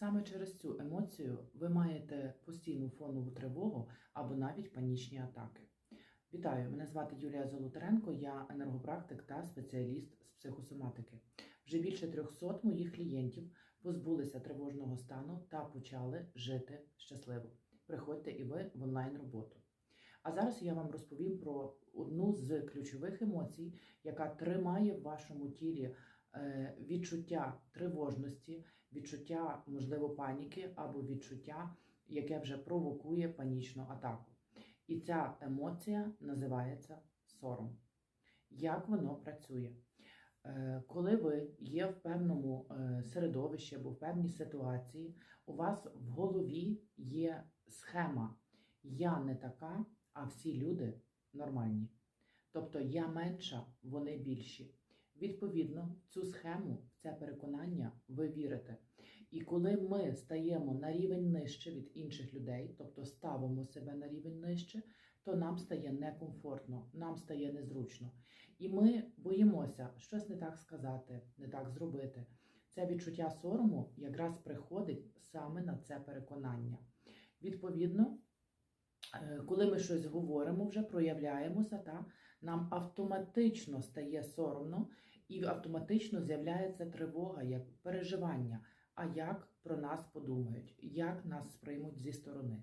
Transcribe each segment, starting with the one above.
Саме через цю емоцію ви маєте постійну фонову тривогу або навіть панічні атаки. Вітаю! Мене звати Юлія Золотаренко, я енергопрактик та спеціаліст з психосоматики. Вже більше 300 моїх клієнтів позбулися тривожного стану та почали жити щасливо. Приходьте і ви в онлайн роботу. А зараз я вам розповім про одну з ключових емоцій, яка тримає в вашому тілі відчуття тривожності, відчуття, можливо, паніки або відчуття, яке вже провокує панічну атаку. І ця емоція називається сором. Як воно працює? Е, Коли ви є в певному е, середовищі або в певній ситуації, у вас в голові є схема Я не така, а всі люди нормальні. Тобто я менша, вони більші. Відповідно, цю схему, це переконання ви вірите. І коли ми стаємо на рівень нижче від інших людей, тобто ставимо себе на рівень нижче, то нам стає некомфортно, нам стає незручно. І ми боїмося щось не так сказати, не так зробити. Це відчуття сорому якраз приходить саме на це переконання. Відповідно, е, коли ми щось говоримо, вже проявляємося, та, нам автоматично стає соромно і автоматично з'являється тривога, як переживання. А як про нас подумають, як нас сприймуть зі сторони.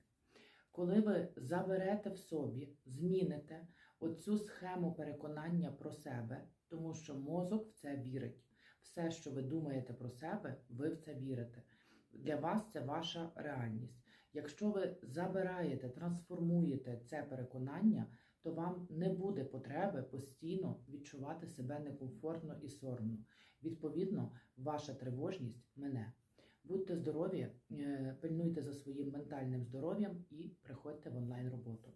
Коли ви заберете в собі, зміните оцю схему переконання про себе, тому що мозок в це вірить. Все, що ви думаєте про себе, ви в це вірите. Для вас це ваша реальність. Якщо ви забираєте, трансформуєте це переконання, то вам не буде потреби постійно відчувати себе некомфортно і соромно. Відповідно, ваша тривожність мене. Будьте здорові, е, пильнуйте за своїм ментальним здоров'ям і приходьте в онлайн роботу.